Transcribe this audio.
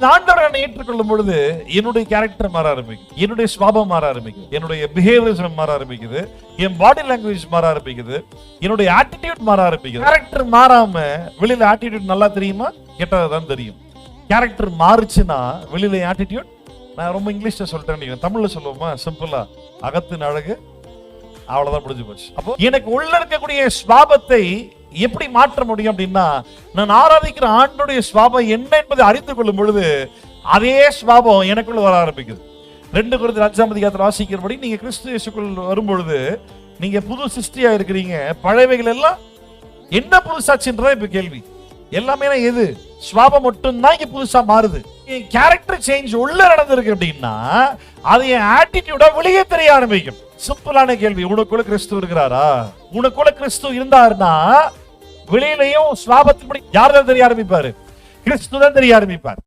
ஆண்டவர் என்னை ஏற்றுக்கொள்ளும் பொழுது என்னுடைய கேரக்டர் மாற ஆரம்பிக்கும் என்னுடைய சுவாபம் மாற ஆரம்பிக்கும் என்னுடைய பிஹேவியரிசம் மாற ஆரம்பிக்குது. என் பாடி லாங்குவேஜ் மாற ஆரம்பிக்குது. என்னுடைய ஆட்டிடியூட் மாற ஆரம்பிக்குது. கேரக்டர் மாறாம வெளியில ஆட்டிடியூட் நல்லா தெரியுமா? கெட்டதான் தெரியும். கேரக்டர் மாறுச்சுன்னா வெளியில ஆட்டிடியூட் நான் ரொம்ப இங்கிலீஷ்ல சொல்லிட்டேன் தமிழ்ல சொல்லுவோமா? சிம்பிளா அகத்தின் அழகு அவ்வளவுதான் முடிஞ்சு போச்சு. அப்போ எனக்கு உள்ள இருக்கக்கூடிய சுவாபத்தை எப்படி மாற்ற முடியும் அப்படின்னா நான் ஆராதிக்கிற ஆண்டுடைய ஸ்வாபம் என்ன என்பதை அறிந்து கொள்ளும் பொழுது அதே சுவாபம் எனக்குள்ள வர ஆரம்பிக்குது. ரெண்டு குறித்து அஞ்சாம் அதிகாரத்தில் வாசிக்கிறபடி நீங்க கிறிஸ்து இயேசுக்குள் வரும் பொழுது நீங்க புது சிருஷ்டியா இருக்கிறீங்க பழையவைகள் எல்லாம் என்ன புதுசாச்சுன்றதா இப்ப கேள்வி. எல்லாமே எது? ஸ்வாபம் மட்டும்தான் இங்க புதுசா மாறுது. என் கேரக்டர் சேஞ்ச் உள்ள நடந்திருக்கு அப்படின்னா அது என் ஆட்டிடியூடா வெளியே தெரிய ஆரம்பிக்கும். சிம்பிளான கேள்வி உனக்குள்ள கிறிஸ்து இருக்கிறாரா? உனக்குள்ள கிறிஸ்து இருந்தாருன்னா வெளியிலையும் ஸ்லாபத்தின்படி யார் தான் தெரிய ஆரம்பிப்பாரு? கிறிஸ்து தான் தெரிய ஆரம்பிப்பார்.